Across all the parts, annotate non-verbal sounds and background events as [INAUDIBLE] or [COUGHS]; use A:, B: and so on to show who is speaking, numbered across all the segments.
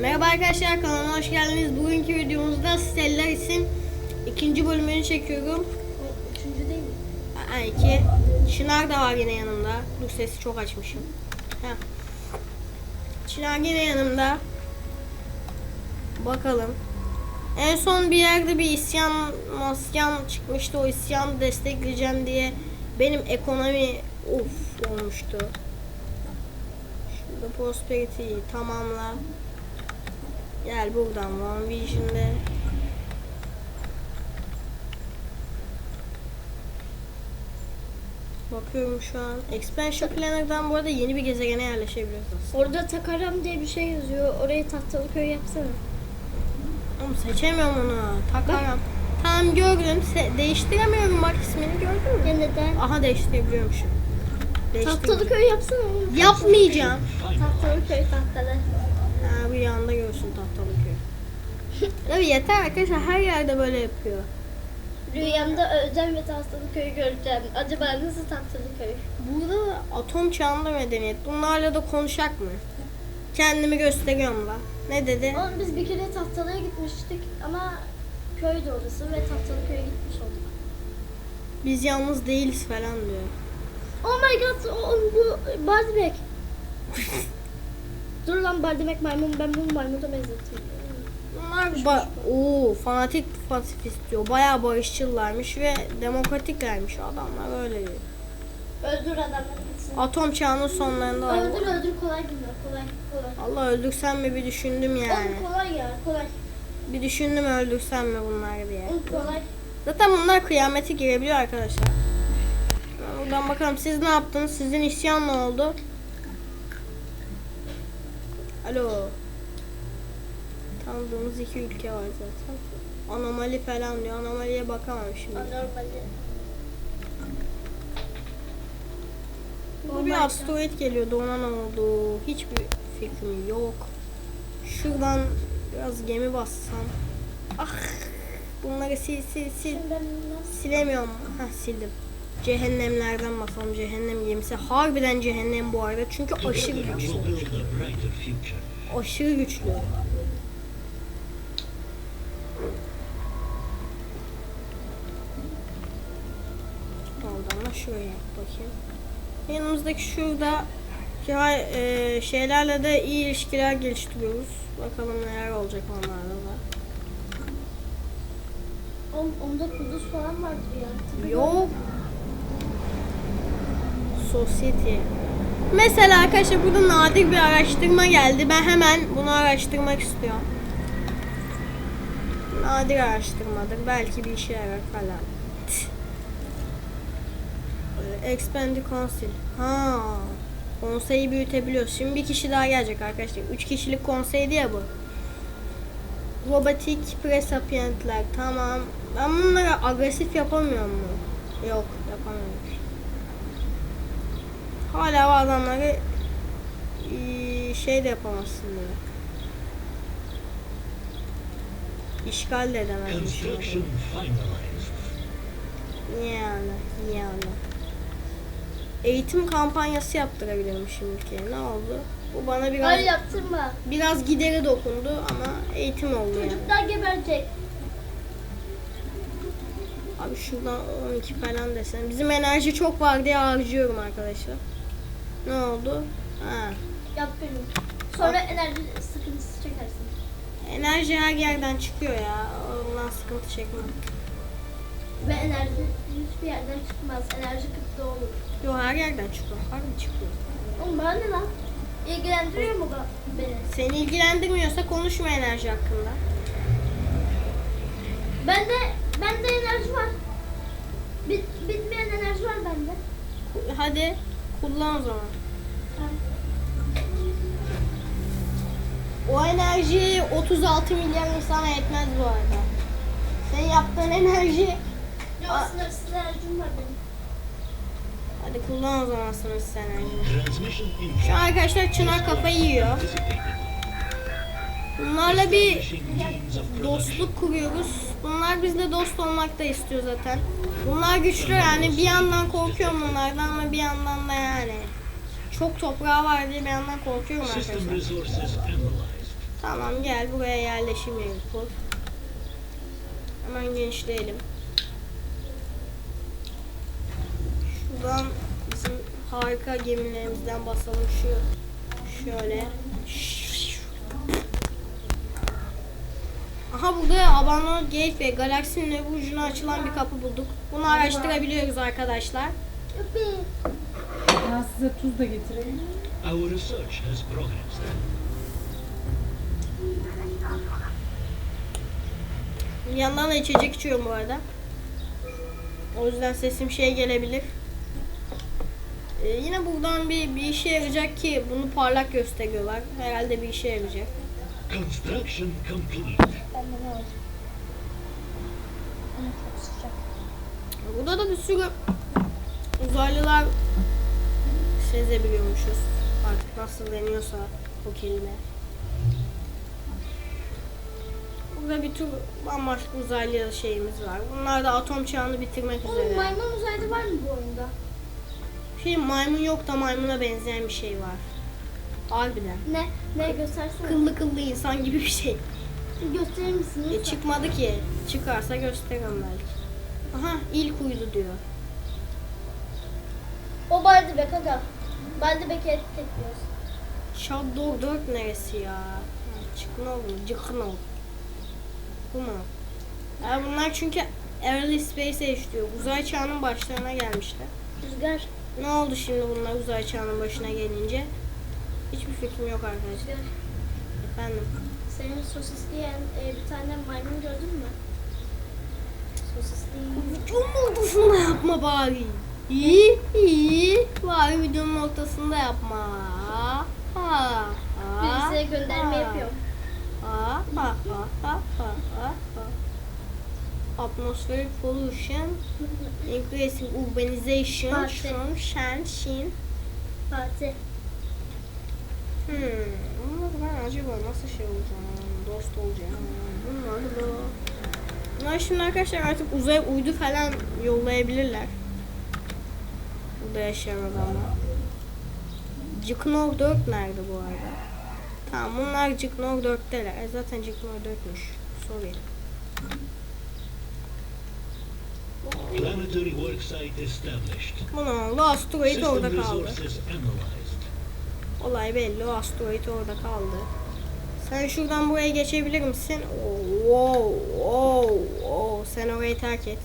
A: Merhaba arkadaşlar kanalıma hoş geldiniz. Bugünkü videomuzda Stellaris'in ikinci bölümünü çekiyorum.
B: Üçüncü değil mi?
A: Aa, iki. Çınar da var yine yanımda. Dur sesi çok açmışım. Heh. Çınar yine yanımda. Bakalım. En son bir yerde bir isyan masyan çıkmıştı. O isyanı destekleyeceğim diye benim ekonomi uf olmuştu. Şurada prosperity'yi tamamla. Gel buradan One Vision'de. Bakıyorum şu an. Expansion Planner'dan bu arada yeni bir gezegene yerleşebiliyoruz aslında.
B: Orada Takaram diye bir şey yazıyor. Orayı tahtalı köy yapsana.
A: Oğlum seçemiyorum onu. Takaram. Tamam gördüm. Se- değiştiremiyorum bak ismini gördün mü?
B: Ya neden?
A: Aha değiştirebiliyormuşum.
B: Tahtalı köy yapsana oğlum.
A: Yapmayacağım.
B: Tahtalı köy tahtalı.
A: Ha, bir yanda görsün tahtalı köy. [LAUGHS] Tabii yeter arkadaşlar her yerde böyle yapıyor.
B: Rüyamda öleceğim ve tahtalı köyü göreceğim. Acaba nasıl tahtalı köy?
A: Burada atom çağında medeniyet. Bunlarla da konuşak mı? Kendimi gösteriyorum da. Ne dedi?
B: Oğlum biz bir kere tahtalıya gitmiştik ama köydü orası ve tahtalı köye gitmiş olduk.
A: Biz yalnız değiliz falan diyor.
B: Oh my god oğlum bu Bardimek. [LAUGHS] Dur lan Bardimek maymun ben bunu maymuna.
A: Bunlar ba- Oo, fanatik pasifist diyor. Bayağı barışçılarmış ve demokratiklermiş adamlar öyle diyor.
B: Öldür adamları gitsin.
A: Atom çağının sonlarında
B: Öldür öldür kolay bunlar kolay kolay.
A: Allah öldürsem mi bir düşündüm yani.
B: Oğlum kolay ya kolay.
A: Bir düşündüm öldürsem mi bunlar diye.
B: Oğlum kolay.
A: Zaten bunlar kıyamete girebiliyor arkadaşlar. Buradan bakalım siz ne yaptınız? Sizin isyan ne oldu? Alo. Tanıdığımız iki ülke var zaten. Anomali falan diyor. Anomaliye bakamam şimdi.
B: Anormali.
A: Bu bir asteroid geliyordu ona ne oldu? Hiçbir fikrim yok. Şuradan biraz gemi bassam. Ah bunları sil sil sil. Silemiyorum. Ha sildim. Cehennemlerden basalım. Cehennem gemisi. Harbiden cehennem bu arada. Çünkü aşırı güçlü. Aşırı güçlü. Oradan da şuraya bakayım. Yanımızdaki şurada e, şeylerle de iyi ilişkiler geliştiriyoruz. Bakalım neler olacak onlarla da.
B: Onda kuduz falan vardır ya.
A: Yok. Society. Mesela arkadaşlar burada nadir bir araştırma geldi. Ben hemen bunu araştırmak istiyorum. Nadir araştırmadır. Belki bir işe yarar falan. Expand the Council. Ha. Konseyi büyütebiliyoruz. Şimdi bir kişi daha gelecek arkadaşlar. Üç kişilik konseydi ya bu. Robotik presapientler tamam. Ben bunları agresif yapamıyor mu? Yok Hala o adamları şey de yapamazsın diyor. İşgal de
C: finalized.
A: Yani, yani. Eğitim kampanyası yaptırabilirmişim ülkeye. Ne oldu? Bu bana biraz
B: Hayır yaptırma.
A: biraz gideri dokundu ama eğitim oldu yani.
B: Çocuklar geberecek.
A: Abi şuradan 12 falan desen. Bizim enerji çok var diye harcıyorum arkadaşlar. Ne oldu? Ha.
B: Yap benim. Sonra enerji sıkıntısı çekersin.
A: Enerji her yerden çıkıyor ya. Ondan sıkıntı çekmem.
B: Ve enerji hiçbir yerden çıkmaz. Enerji kıtlığı olur.
A: Yo her yerden çıkıyor. Harbi çıkıyor.
B: Oğlum bana ne lan? İlgilendiriyor mu bu beni?
A: Seni ilgilendirmiyorsa konuşma enerji hakkında.
B: Bende bende enerji var. Bit, bitmeyen enerji var bende.
A: Hadi kullan o zaman. O enerji 36 milyar insana yetmez bu arada. Senin yaptığın enerji
B: Yok sınırsız enerjim var benim.
A: Hadi kullan o zaman sınırsız.
C: Transmission
A: Şu an arkadaşlar Çınar kafayı yiyor. Bunlarla bir dostluk kuruyoruz. Bunlar bizle dost olmak da istiyor zaten. Bunlar güçlü yani bir yandan korkuyorum bunlardan ama bir yandan da yani çok toprağı var diye bir yandan korkuyorum arkadaşlar. Tamam gel buraya yerleşim yeri kur. Hemen genişleyelim. Şuradan bizim harika gemilerimizden basalım şu şöyle. Aha burada Abandoned Gate ve galaksinin öbür ucuna açılan bir kapı bulduk. Bunu araştırabiliyoruz arkadaşlar.
B: Yuppi.
D: Size tuz da getireyim.
C: Our research has progressed.
A: Yandan da içecek içiyorum bu arada. O yüzden sesim şey gelebilir. Ee, yine buradan bir, bir işe yarayacak ki bunu parlak gösteriyorlar. Herhalde bir işe yarayacak.
C: Construction complete.
A: Burada da bir sürü uzaylılar sezebiliyormuşuz. Artık nasıl deniyorsa o kelime. Burada bir tür bambaşka uzaylı şeyimiz var. Bunlar da atom çağını bitirmek
B: Oğlum
A: üzere.
B: maymun uzaylı var mı bu oyunda?
A: Şey maymun yok da maymuna benzeyen bir şey var. Harbiden.
B: Ne? Ne göstersene.
A: Kıllı kıllı insan gibi bir şey.
B: Gösterir misin?
A: E,
B: lütfen?
A: çıkmadı ki. Çıkarsa gösteririm belki. Aha ilk uydu diyor.
B: O Baldebek aga. Baldebek'i etiketliyoruz.
A: Shadow 4 neresi ya? Ha, Çıknol mu? Çıknol. Bu mu? Ya bunlar çünkü Early Space Age diyor. Uzay çağının başlarına gelmişler.
B: Rüzgar.
A: Ne oldu şimdi bunlar uzay çağının başına gelince? Hiçbir fikrim yok arkadaşlar.
B: Rüzgar.
A: Efendim.
B: Senin sosisleyen e, bir tane maymun gördün mü? Sosisleyen.
A: Videonun ortasında yapma bari. İyi iyi. Bari videonun ortasında yapma. Ha, ha,
B: Birisiye gönderme
A: ha.
B: yapıyorum.
A: Ha, ha, ha, ha, ha, ha, ha. Atmospheric pollution, increasing urbanization,
B: Fatih.
A: şen, şin.
B: Fatih.
A: Hmm, ben acaba nasıl şey olacağım, dost olacağım, bunlar da... Bunlar şimdi arkadaşlar artık uzaya uydu falan yollayabilirler. Burada yaşayan adamlar. Cıknov 4 nerede bu arada? Tamam bunlar Cıknov 4'teler. E zaten Cıknov 4'müş. Sorry.
C: Planetary worksite established.
A: Bunu oldu. Asteroid orada kaldı. Olay belli. O asteroid orada kaldı. Sen şuradan buraya geçebilir misin? Oo, oo, oo. Sen orayı terk et.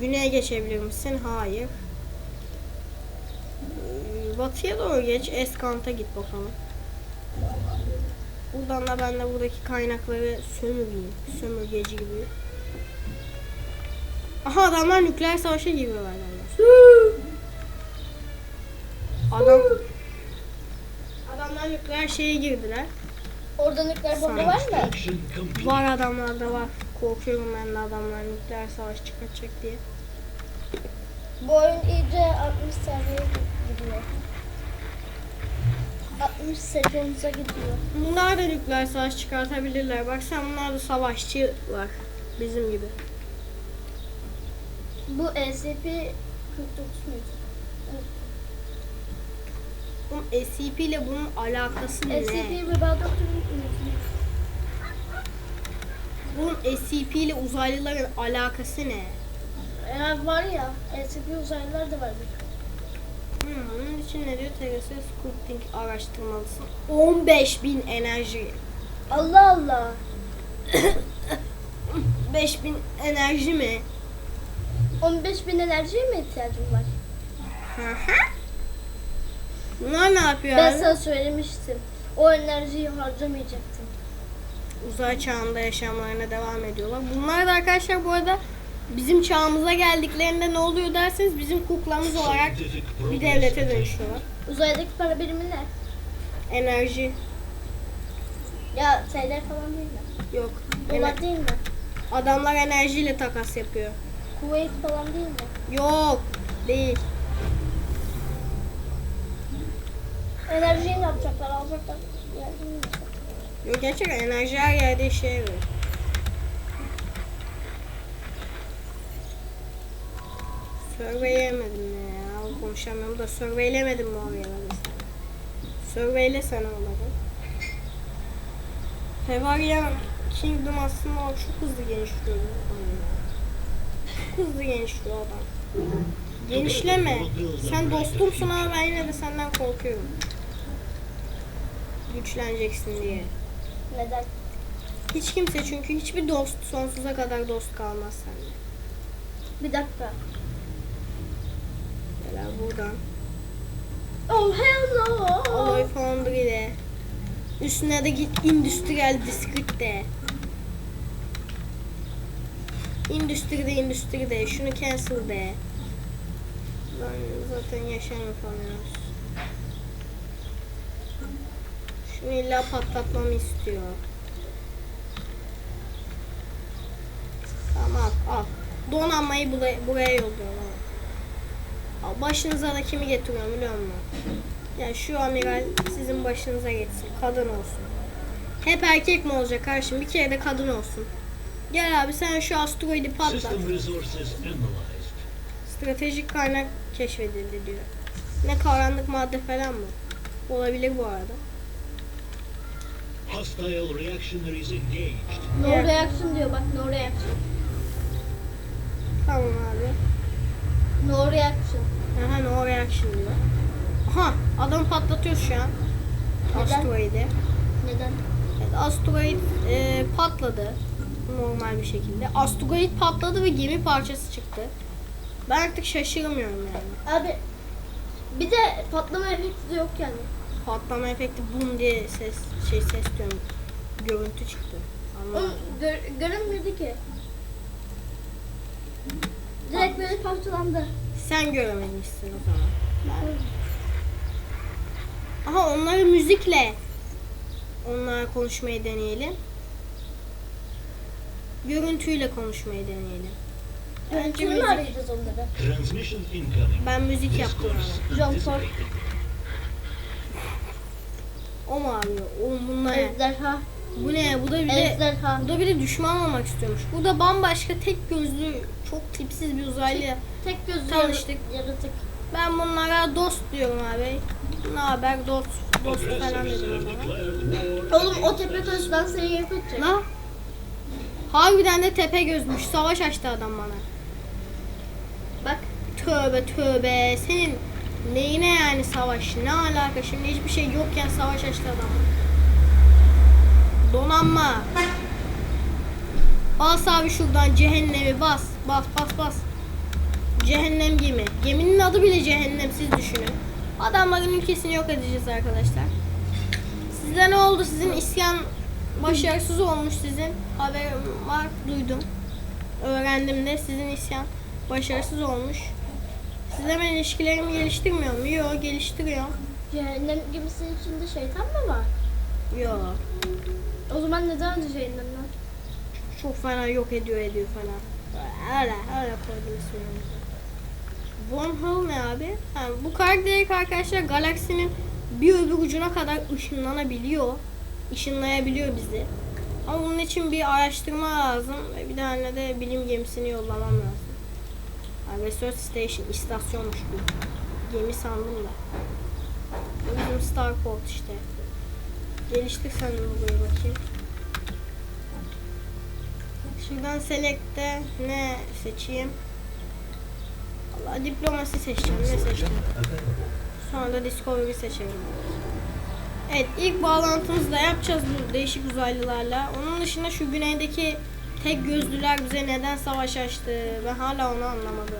A: Güneye geçebilir misin? Hayır. Batıya doğru geç. Eskant'a git bakalım. Buradan da ben de buradaki kaynakları sömüreyim. Sömürgeci gibi. Aha adamlar nükleer savaşa giriyorlar. Adam Adamlar nükleer şeye girdiler.
B: Orada nükleer bomba var mı?
A: Var adamlarda var. Korkuyorum ben de adamlar nükleer savaş çıkartacak diye.
B: Bu oyun iyice 60 saniyeye gidiyor. 60 sekonda gidiyor.
A: Bunlar da nükleer savaş çıkartabilirler. Bak sen bunlar da savaşçılar. Bizim gibi.
B: Bu E SCP 49 muydu?
A: Bunun SCP ile bunun alakası ne?
B: SCP ve Bağdat
A: Bunun SCP ile uzaylıların alakası ne?
B: Eğer var ya SCP uzaylılar da vardır.
A: Hmm, bunun için ne diyor? TGS Sculpting araştırmalısın. 15.000 enerji.
B: Allah Allah. [COUGHS]
A: 5000 enerji mi?
B: 15 bin enerjiye mi ihtiyacım var?
A: Hı hı. Bunlar ne yapıyor
B: Ben
A: abi?
B: sana söylemiştim. O enerjiyi harcamayacaktım.
A: uzay çağında yaşamlarına devam ediyorlar. Bunlar da arkadaşlar bu arada bizim çağımıza geldiklerinde ne oluyor derseniz bizim kuklamız olarak bir devlete dönüşüyorlar.
B: Uzaydaki para birimi ne?
A: Enerji
B: Ya TL falan değil mi?
A: yok.
B: Dolar
A: Ener-
B: değil mi?
A: adamlar enerjiyle takas yapıyor.
B: Kuveyt falan değil mi?
A: Yok. Değil.
B: Enerjiyi ne yapacaklar? Alacaklar. Yani,
A: Yok gerçekten enerji her yerde işe yarıyor. Surveylemedim ne ya. Konuşamıyorum da surveylemedim mi oraya. Surveyle sen onları. Bavaria Kingdom aslında çok hızlı genişliyor. Çok hızlı genişliyor adam. Genişleme. Sen dostumsun ama ben yine de senden korkuyorum. Güçleneceksin diye.
B: Neden?
A: Hiç kimse çünkü hiçbir dost sonsuza kadar dost kalmaz sende.
B: Bir dakika.
A: Mesela buradan.
B: Oh hell no.
A: Alloy Foundry de. Üstüne de git Industrial Discrete de. Endüstri de endüstri de. Şunu cancel de. Lan zaten yaşam yapamıyoruz. Şunu illa patlatmamı istiyor. Tamam al. Donanmayı buraya, buraya yolluyorum. Başınıza da kimi getiriyorum biliyor musun? Yani şu amiral sizin başınıza geçsin. Kadın olsun. Hep erkek mi olacak karşım? Bir kere de kadın olsun. Gel abi sen şu asteroidi patlat. Stratejik kaynak keşfedildi diyor. Ne karanlık madde falan mı? Olabilir bu arada.
C: Hostile reactionaries engaged.
B: No reaction diyor bak no reaction.
A: Tamam abi.
B: No reaction.
A: Aha no reaction diyor. Aha adamı patlatıyoruz şu an.
B: Neden?
A: Asteroidi.
B: Neden?
A: Evet, asteroid e, patladı. Normal bir şekilde. Asteroid patladı ve gemi parçası çıktı. Ben artık şaşırmıyorum yani.
B: Abi bir de patlama efekti de yok yani.
A: Patlama efekti bum diye ses şey ses diyorum. Görüntü çıktı.
B: Oğlum
A: Anlamadım.
B: gör, görünmüyordu ki. Direkt böyle parçalandı.
A: Sen görememişsin o zaman. Aha onları müzikle onlara konuşmayı deneyelim. Görüntüyle konuşmayı deneyelim.
B: Mü
A: müzik.
B: arayacağız onları?
C: Transmission incoming.
A: Ben müzik yaptım abi.
B: John Ford.
A: O mu arıyor? Oğlum bunlar?
B: Ejderha.
A: Bu ne? Bu da bir de bu da bir de düşman olmak istiyormuş. Bu da bambaşka tek gözlü çok tipsiz bir uzaylı.
B: Tek gözlü
A: Tanıştık.
B: yara- yaratık.
A: Ben bunlara dost diyorum abi. Ne haber dost dost falan dedim
C: war
B: Oğlum o tepe taştan seni yok edecek.
A: La. Harbiden de tepe gözmüş. Savaş açtı adam bana.
B: Bak.
A: Tövbe tövbe. Senin neyine yani savaş? Ne alaka? Şimdi hiçbir şey yokken savaş açtı adam. Donanma. Bas abi şuradan cehennemi bas. Bas bas bas. Cehennem gemi. Geminin adı bile cehennem siz düşünün. Adamların ülkesini yok edeceğiz arkadaşlar. Size ne oldu? Sizin isyan başarısız olmuş sizin. Haberim var, duydum. Öğrendim de sizin isyan başarısız olmuş. Siz hemen ilişkilerimi geliştirmiyor mu? Yok, geliştiriyor.
B: Cehennem gemisinin içinde şeytan mı var?
A: Yok.
B: O zaman neden önce cehennemden?
A: Çok fena yok ediyor ediyor falan. Öyle öyle koydum ismini. Wormhole ne abi? Ha, bu karakter arkadaşlar galaksinin bir öbür ucuna kadar ışınlanabiliyor. Işınlayabiliyor bizi. Ama bunun için bir araştırma lazım ve bir tane de bilim gemisini yollamam lazım. Ha, Research Station istasyonmuş bu. Gemi sandım da. Bizim Starport işte. Geliştir sen de burayı bakayım. Şuradan select'te ne seçeyim? Allah diplomasi seçeceğim. Ne seçtim? Sonra da discovery seçelim. Evet ilk bağlantımızı da yapacağız bu değişik uzaylılarla. Onun dışında şu güneydeki tek gözlüler bize neden savaş açtı? Ben hala onu anlamadım.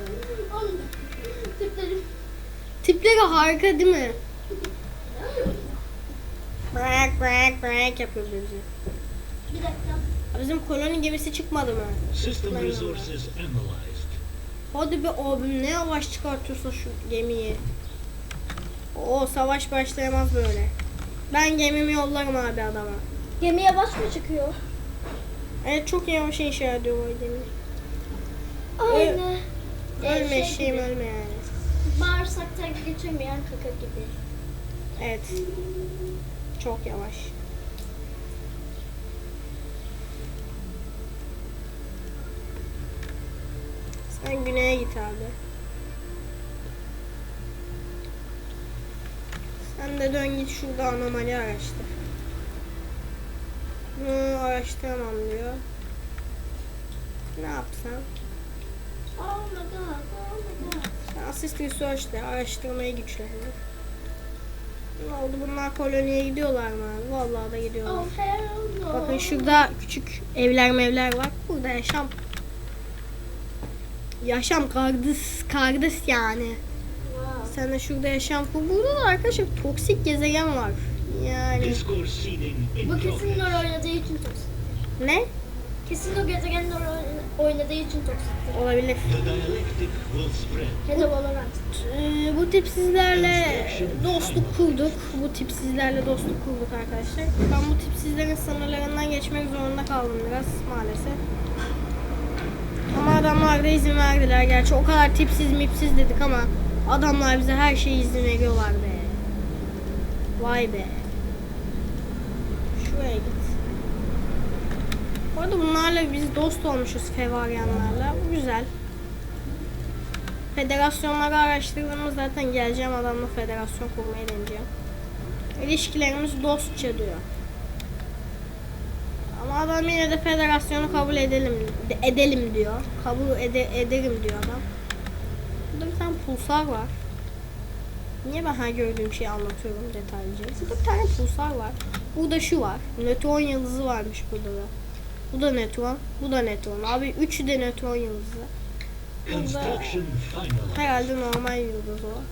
A: Tipleri harika değil mi? Bırak bırak bırak yapıyor bizi.
B: Bir dakika.
A: Bizim koloni gemisi çıkmadı mı?
C: System resources analyzed.
A: Hadi be abim ne yavaş çıkartıyorsun şu gemiyi. O savaş başlayamaz böyle. Ben gemimi yollarım abi adama.
B: Gemi yavaş mı çıkıyor?
A: Evet çok yavaş inşa ediyor o gemi.
B: Aynı. Ee,
A: Ölme
B: şey
A: şeyim
B: gibi,
A: ölme yani.
B: Bağırsaktan geçemeyen kaka gibi.
A: Evet. Çok yavaş. Sen güneye git abi. Sen de dön git şurada anomali araştır. Bunu araştıramam diyor. Ne yapsam?
B: Oh my god, oh my god.
A: Assist Research'te araştırmayı güçlendir. Ne oldu bunlar koloniye gidiyorlar mı? Vallahi da gidiyorlar.
B: Oh.
A: Bakın şurada küçük evler mevler var. Burada yaşam. Yaşam kardeş, kardeş yani.
B: Wow.
A: Sen de şurada yaşam kur. Burada da arkadaşlar toksik gezegen var. Yani
B: Bu kesin rol oynadığı için toksik.
A: ne?
B: Kesin o gezegenin rol oynadığı için toksiktir.
A: Olabilir.
B: Hele Valorant.
A: Ee, bu tipsizlerle dostluk kurduk. Bu tipsizlerle dostluk kurduk arkadaşlar. Ben bu tipsizlerin sınırlarından geçmek zorunda kaldım biraz maalesef. Ama adamlar da izin verdiler. Gerçi o kadar tipsiz mipsiz dedik ama adamlar bize her şeyi izin veriyorlar be. Vay be. Şuraya git. Bu arada bunlarla biz dost olmuşuz fevaryanlarla. Bu güzel. Federasyonları araştırdığımız zaten geleceğim adamla federasyon kurmayı deneyeceğim. İlişkilerimiz dostça diyor. Ama adam yine de federasyonu kabul edelim de- edelim diyor. Kabul ede, ederim diyor adam. Burada bir tane pulsar var. Niye ben her gördüğüm şeyi anlatıyorum detaylıca? Burada bir tane pulsar var. Burada şu var. Nötron yıldızı varmış burada da. Bu da nötron. Bu da nötron. Abi üçü de nötron yıldızı.
C: Finalized.
A: Herhalde normal yıldız o.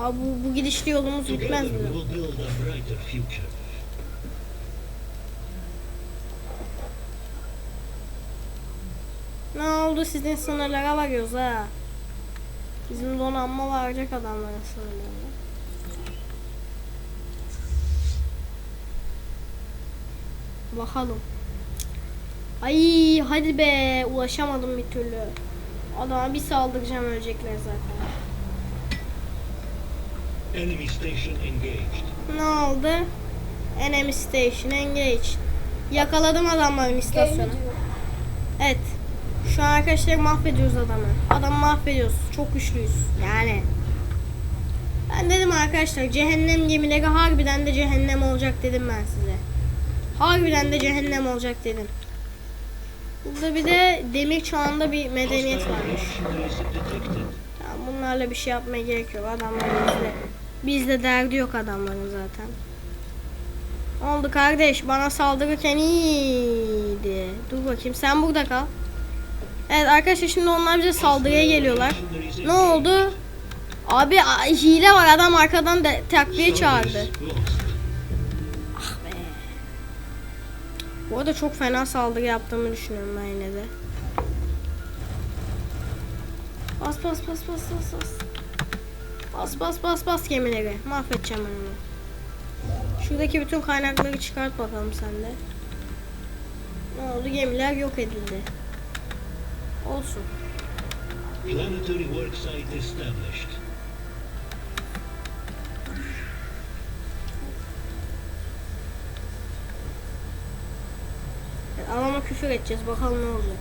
A: Abi bu, bu gidişli yolumuz bitmez mi? Ne oldu sizin sınırlara varıyoruz ha. Bizim donanma varacak adamların sınırlarına. Bakalım. Ay hadi be ulaşamadım bir türlü. Adama bir saldıracağım ölecekler zaten.
C: Enemy station engaged.
A: Ne oldu? Enemy station engaged. Yakaladım adamların istasyonu. Evet. Şu an arkadaşlar mahvediyoruz adamı. Adamı mahvediyoruz. Çok güçlüyüz. Yani. Ben dedim arkadaşlar cehennem gemileri harbiden de cehennem olacak dedim ben size. Harbiden de cehennem olacak dedim. Burada bir de demir çağında bir medeniyet varmış. Tamam, bunlarla bir şey yapmaya gerek yok. Adamlar bizde. Bizde derdi yok adamların zaten. Oldu kardeş. Bana saldırırken iyiydi. Dur bakayım. Sen burada kal. Evet arkadaşlar şimdi onlar bize saldırıya geliyorlar. Ne oldu? Abi hile var. Adam arkadan da takviye çağırdı. Bu arada çok fena saldırı yaptığımı düşünüyorum ben yine de. Bas bas bas bas bas bas. Bas bas bas bas gemileri. Mahvedeceğim onu. Şuradaki bütün kaynakları çıkart bakalım sen de. Ne oldu? Gemiler yok edildi. Olsun.
C: Planetary worksite established.
A: Adama küfür edeceğiz. Bakalım ne olacak.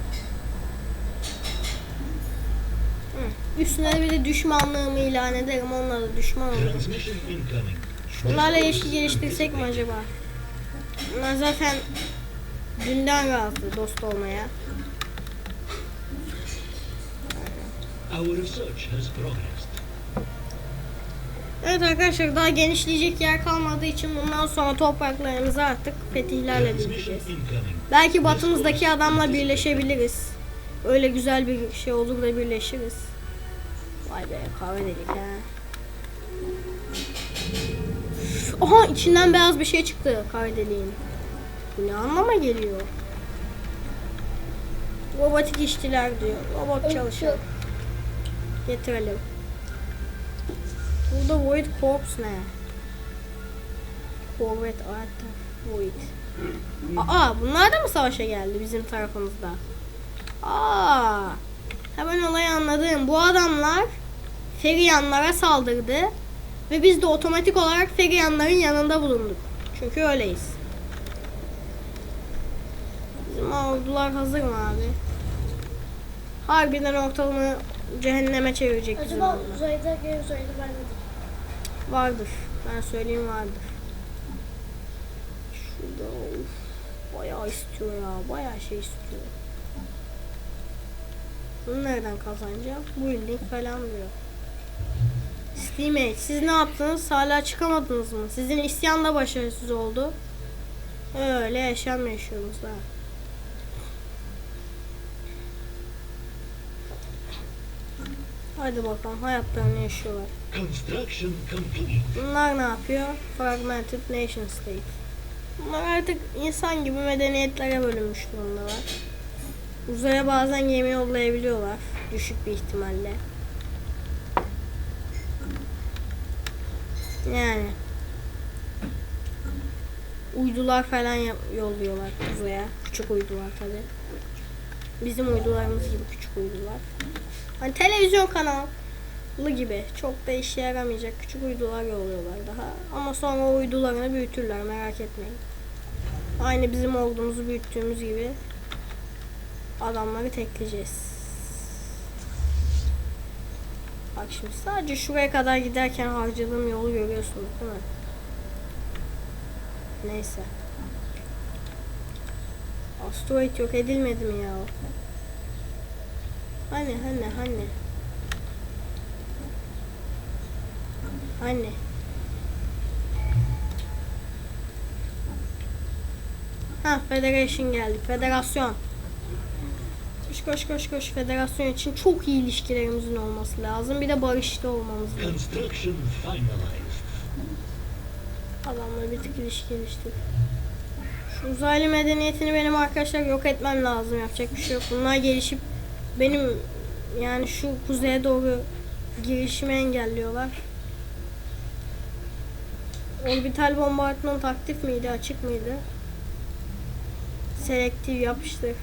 A: Hı. Üstüne bir de düşmanlığımı ilan ederim. Onlara da düşman
C: incoming.
A: Bunlarla ilişki geliştirsek mi acaba? Bunlar zaten dünden razı dost olmaya. Evet arkadaşlar daha genişleyecek yer kalmadığı için bundan sonra topraklarımızı artık fetihlerle
C: incoming.
A: Belki batımızdaki adamla birleşebiliriz. Öyle güzel bir şey olur da birleşiriz. Vay be kahve dedik ha. Aha içinden beyaz bir şey çıktı kahve deliğin. Bu ne anlama geliyor? Robotik işçiler diyor. Robot çalışıyor. Getirelim. Burada Void Corps ne? Corvette Arta Void. Aa bunlar da mı savaşa geldi bizim tarafımızda? Aa hemen olayı anladım. Bu adamlar Feriyanlara saldırdı ve biz de otomatik olarak Feriyanların yanında bulunduk. Çünkü öyleyiz. Bizim ordular hazır mı abi? Harbiden ortalığını cehenneme çevirecek bizim
B: Acaba
A: ordular.
B: uzayda geri uzayda var mıdır?
A: Vardır. Ben söyleyeyim vardır. Bayağı istiyor ya. Bayağı şey istiyor. Bunu nereden kazanacağım? Building falan diyor. Steamate siz ne yaptınız? Hala çıkamadınız mı? Sizin isyan da başarısız oldu. Öyle yaşam yaşıyoruz ha. Hadi bakalım hayatlarını yaşıyorlar.
C: Construction complete.
A: Bunlar ne yapıyor? Fragmented Nation State. Bunlar artık insan gibi medeniyetlere bölünmüş durumdalar. Uzaya bazen gemi yollayabiliyorlar. Düşük bir ihtimalle. Yani. Uydular falan yolluyorlar uzaya. Küçük uydular tabi. Bizim uydularımız gibi küçük uydular. Hani televizyon kanalı gibi çok da işe yaramayacak küçük uydular yolluyorlar daha. Ama sonra o uydularını büyütürler merak etmeyin. Aynı bizim olduğumuzu büyüttüğümüz gibi adamları tekleyeceğiz. Bak şimdi sadece şuraya kadar giderken harcadığım yolu görüyorsunuz değil mi? Neyse. Asteroid yok edilmedi mi ya? Hani hani hani. Hani. Ha Federation geldi. Federasyon. Koş koş koş koş. Federasyon için çok iyi ilişkilerimizin olması lazım. Bir de barışta olmamız lazım.
C: Finalized.
A: Adamla bir tık ilişki geliştik. Şu uzaylı medeniyetini benim arkadaşlar yok etmem lazım. Yapacak bir şey yok. Bunlar gelişip benim yani şu kuzeye doğru girişimi engelliyorlar. Orbital bombardıman aktif miydi, açık mıydı? Selektif yapıştır.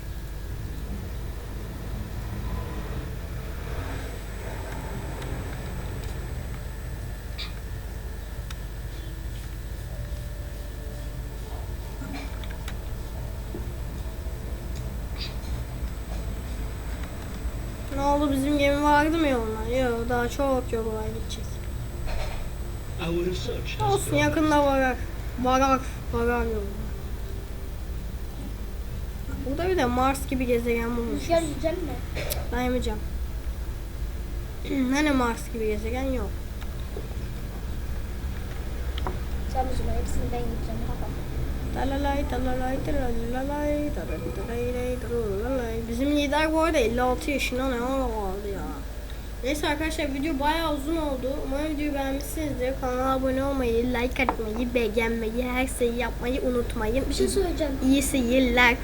A: Ne oldu bizim gemi vardı mı yoluna? Yok daha çok yol var gidecek. Olsun yakında varar. Varar. Varar yoluna. Burada bir de Mars gibi gezegen bulmuş.
B: Rüzgar yiyeceğim mi?
A: Ben yemeyeceğim. [CLEARS THROAT] hani Mars gibi gezegen yok.
B: Zaman hepsini ben yiyeceğim.
A: Bizim lider bu arada 56 yaşında ne ya. Neyse arkadaşlar video bayağı uzun oldu. Umarım videoyu beğenmişsinizdir. Kanala abone olmayı, like atmayı, beğenmeyi, her şeyi yapmayı unutmayın.
B: Bir şey söyleyeceğim.
A: İyi seyirler.